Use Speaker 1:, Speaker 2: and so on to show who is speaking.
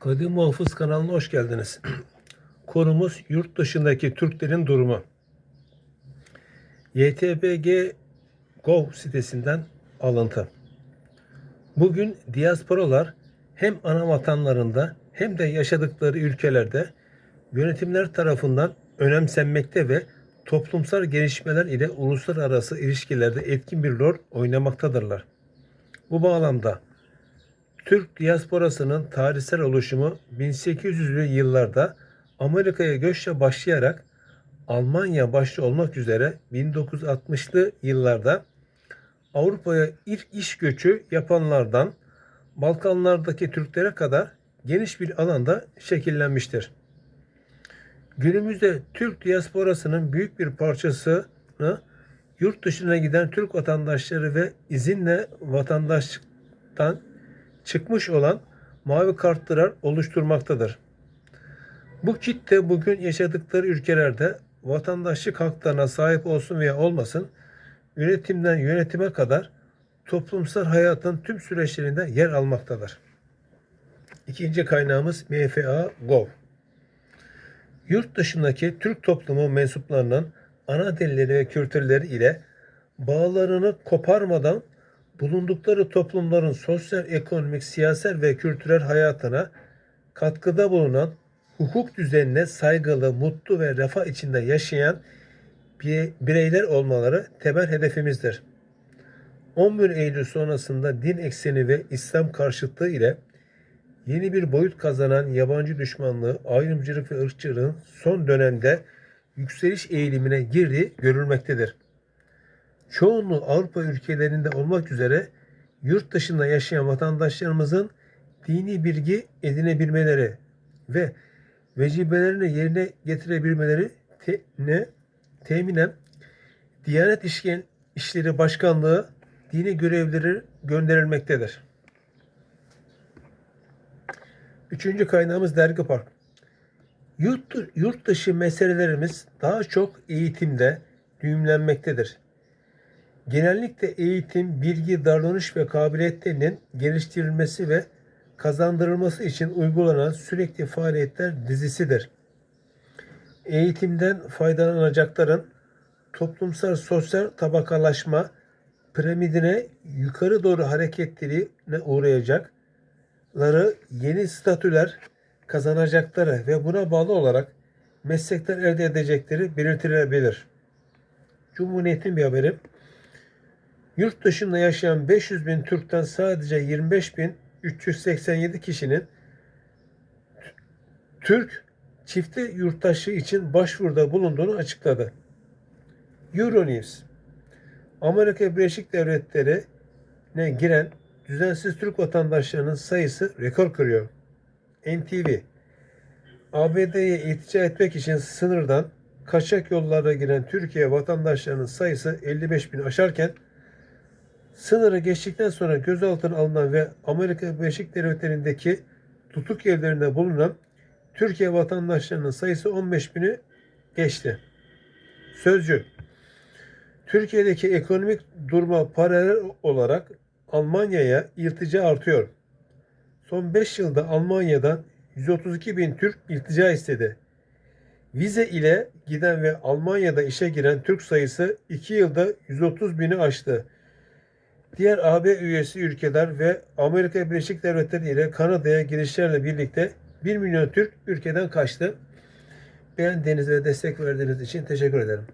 Speaker 1: Kadim Muhafız kanalına hoş geldiniz. Konumuz yurt dışındaki Türklerin durumu. YTBG Gov sitesinden alıntı. Bugün diasporalar hem ana vatanlarında hem de yaşadıkları ülkelerde yönetimler tarafından önemsenmekte ve toplumsal gelişmeler ile uluslararası ilişkilerde etkin bir rol oynamaktadırlar. Bu bağlamda Türk diasporasının tarihsel oluşumu 1800'lü yıllarda Amerika'ya göçle başlayarak Almanya başta olmak üzere 1960'lı yıllarda Avrupa'ya ilk iş göçü yapanlardan Balkanlardaki Türklere kadar geniş bir alanda şekillenmiştir. Günümüzde Türk diasporasının büyük bir parçasını yurt dışına giden Türk vatandaşları ve izinle vatandaşlıktan çıkmış olan mavi kartlar oluşturmaktadır. Bu kitle bugün yaşadıkları ülkelerde vatandaşlık haklarına sahip olsun veya olmasın yönetimden yönetime kadar toplumsal hayatın tüm süreçlerinde yer almaktadır. İkinci kaynağımız MFA Gov. Yurt dışındaki Türk toplumu mensuplarının ana dilleri ve kültürleri ile bağlarını koparmadan bulundukları toplumların sosyal, ekonomik, siyasal ve kültürel hayatına katkıda bulunan, hukuk düzenine saygılı, mutlu ve refah içinde yaşayan bireyler olmaları temel hedefimizdir. 11 Eylül sonrasında din ekseni ve İslam karşıtlığı ile yeni bir boyut kazanan yabancı düşmanlığı, ayrımcılık ve ırkçılığın son dönemde yükseliş eğilimine girdiği görülmektedir çoğunluğu Avrupa ülkelerinde olmak üzere yurt dışında yaşayan vatandaşlarımızın dini bilgi edinebilmeleri ve vecibelerini yerine getirebilmeleri te, ne, teminen Diyanet İşgen, İşleri Başkanlığı dini görevleri gönderilmektedir. Üçüncü kaynağımız Dergi Park. Yurt, yurt dışı meselelerimiz daha çok eğitimde düğümlenmektedir. Genellikle eğitim, bilgi, davranış ve kabiliyetlerinin geliştirilmesi ve kazandırılması için uygulanan sürekli faaliyetler dizisidir. Eğitimden faydalanacakların toplumsal sosyal tabakalaşma piramidine yukarı doğru hareketlerine uğrayacakları yeni statüler kazanacakları ve buna bağlı olarak meslekler elde edecekleri belirtilebilir. Cumhuriyet'in bir haberi. Yurt dışında yaşayan 500 bin Türk'ten sadece 25 bin 387 kişinin Türk çifte yurttaşlığı için başvuruda bulunduğunu açıkladı. Euronews Amerika Birleşik Devletleri'ne giren düzensiz Türk vatandaşlarının sayısı rekor kırıyor. NTV ABD'ye iltica etmek için sınırdan kaçak yollara giren Türkiye vatandaşlarının sayısı 55 bin aşarken Sınırı geçtikten sonra gözaltına alınan ve Amerika Birleşik Devletleri'ndeki tutuk evlerinde bulunan Türkiye vatandaşlarının sayısı 15 bini geçti. Sözcü Türkiye'deki ekonomik duruma paralel olarak Almanya'ya irtica artıyor. Son 5 yılda Almanya'dan 132 bin Türk irtica istedi. Vize ile giden ve Almanya'da işe giren Türk sayısı 2 yılda 130 bini aştı. Diğer AB üyesi ülkeler ve Amerika Birleşik Devletleri ile Kanada'ya girişlerle birlikte 1 milyon Türk ülkeden kaçtı. Beğendiğiniz ve destek verdiğiniz için teşekkür ederim.